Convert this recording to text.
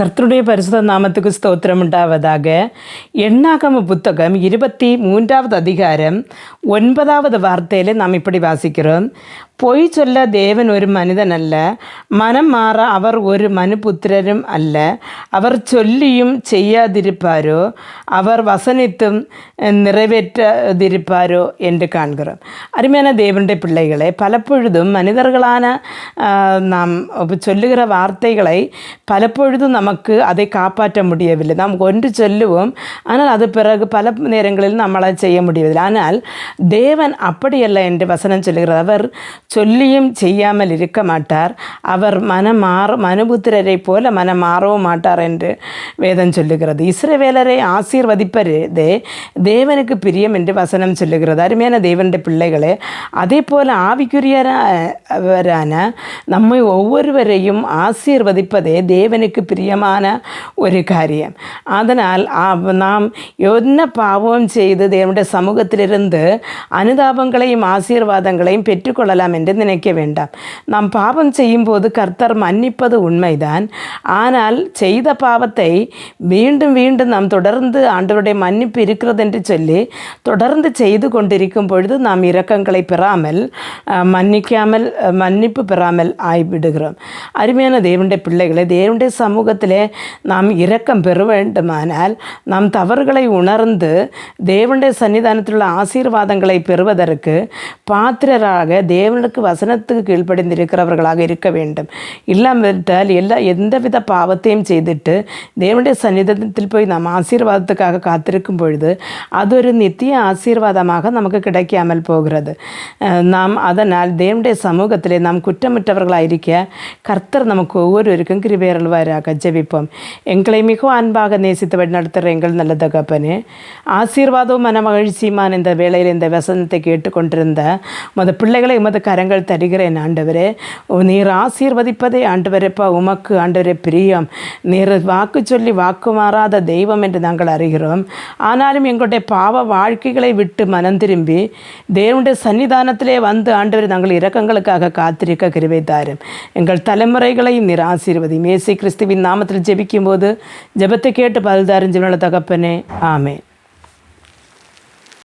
கர்த்தருடைய பரிசுத நாமத்துக்கு ஸ்தோத்திரம் உண்டாவதாக. எண்ணாகம புத்தகம் இருபத்தி மூன்றாவது அதிகாரம் ஒன்பதாவது வார்த்தையில் நாம் இப்படி வாசிக்கிறோம். பொய் சொல்ல தேவன் ஒரு மனிதன் அல்ல. மனம் மாற அவர் ஒரு மனுபுத்திரரும் அல்ல. அவர் சொல்லியும் செய்யாதிருப்பாரோ அவர் வசனித்தும் நிறைவேற்றாதிருப்பாரோ என்று காண்கிறோம். அருமையான தேவனுடைய பிள்ளைகளை பலப்பொழுதும் மனிதர்களான நாம் சொல்லுகிற வார்த்தைகளை பலப்பொழுதும் நமக்கு அதை காப்பாற்ற முடியவில்லை. நாம் ஒன்று சொல்லுவோம் ஆனால் அது பிறகு பல நேரங்களில் நம்மளால் செய்ய முடியவில்லை. ஆனால் தேவன் அப்படியல்ல என்று வசனம் சொல்லுகிறார். அவர் சொல்லியும் செய்யாமல் இருக்க மாட்டார். அவர் மனம் மாற மனுபுத்திரரை போல மனம் மாறவும் மாட்டார் என்று வேதம் சொல்லுகிறது. இஸ்ரவேலரை ஆசீர்வதிப்பதே தேவனுக்கு பிரியம் என்று வசனம் சொல்லுகிறது. அருமையான தேவனுடைய பிள்ளைகளே அதே போல ஆவிக்குரியவரான நம்மை ஒவ்வொருவரையும் ஆசீர்வதிப்பதே தேவனுக்கு பிரியமான ஒரு காரியம். அதனால் நாம் என்ன பாவம் செய்து தேவனுடைய சமூகத்திலிருந்து அனுதாபங்களையும் ஆசீர்வாதங்களையும் பெற்றுக்கொள்ளலாம் என்று நினைக்க வேண்டாம். நாம் பாவம் செய்யும்போது கர்த்தர் மன்னிப்பது உண்மைதான். ஆனால் செய்த பாவத்தை மீண்டும் மீண்டும் நாம் தொடர்ந்து ஆண்டவருடைய மன்னிப்பு இருக்கிறது என்று சொல்லி தொடர்ந்து செய்து கொண்டிருக்கும் பொழுது நாம் இரக்கங்களை பெறாமல் மன்னிக்காமல் மன்னிப்பு பெறாமல் ஆய்விடுகிறோம். அருமையான தேவனுடைய பிள்ளைகளை தேவனுடைய சமூகத்திலே நாம் இரக்கம் பெற வேண்டுமானால் நாம் தவறுகளை உணர்ந்து தேவனுடைய சன்னிதானத்தில் உள்ள ஆசீர்வாதங்களை பெறுவதற்கு பாத்திரராக தேவனுடைய தேவனுக்கு வசனத்துக்கு கீழ்ப்படிந்திருக்கிறவர்களாக இருக்க வேண்டும். இல்லாவிட்டால் எல்லா எந்தவித பாவத்தையும் செய்துட்டு தேவனுடைய சன்னிதானத்தில் போய் நாம் ஆசீர்வாதத்துக்காக காத்திருக்கும் பொழுது அது ஒரு நித்திய ஆசீர்வாதமாக நமக்கு கிடைக்காமல் போகிறது. நாம் அதனால் தேவனுடைய சமூகத்திலே நாம் குற்றமற்றவர்களாயிருக்க கர்த்தர் நமக்கு ஒவ்வொருவருக்கும் கிருபேரல்வாராக ஜெபிப்போம். எங்களை மிகவும் அன்பாக நேசித்து வழிநடத்துகிற எங்கள் நல்ல தகப்பனே ஆசீர்வாதവും மன மகிழ்ச்சியுமான இந்த வேளையில் இந்த வசனத்தை கேட்டுக்கொண்டிருந்த மத பிள்ளைகளை உமது கரங்கள் தருகிறேன் ஆண்டவரே. நீர் ஆசீர்வதிப்பதே ஆண்டவரேப்பா. உமக்கு ஆண்டவரே பிரியம். நீர் வாக்கு சொல்லி வாக்கு மாறாத தெய்வம் என்று நாங்கள் அறிகிறோம். ஆனாலும் எங்களுடைய பாவ வாழ்க்கைகளை விட்டு மனம் திரும்பி தேவனுடைய சன்னிதானத்திலே வந்து ஆண்டவர் நாங்கள் இரக்கங்களுக்காக காத்திருக்க கிருவை தாரும். எங்கள் தலைமுறைகளையும் நீர் ஆசீர்வதி மேசி கிறிஸ்துவின் நாமத்தில் ஜெபிக்கும் போது ஜெபத்தை கேட்டு பதில் தாரும் தகப்பனே. ஆமென்.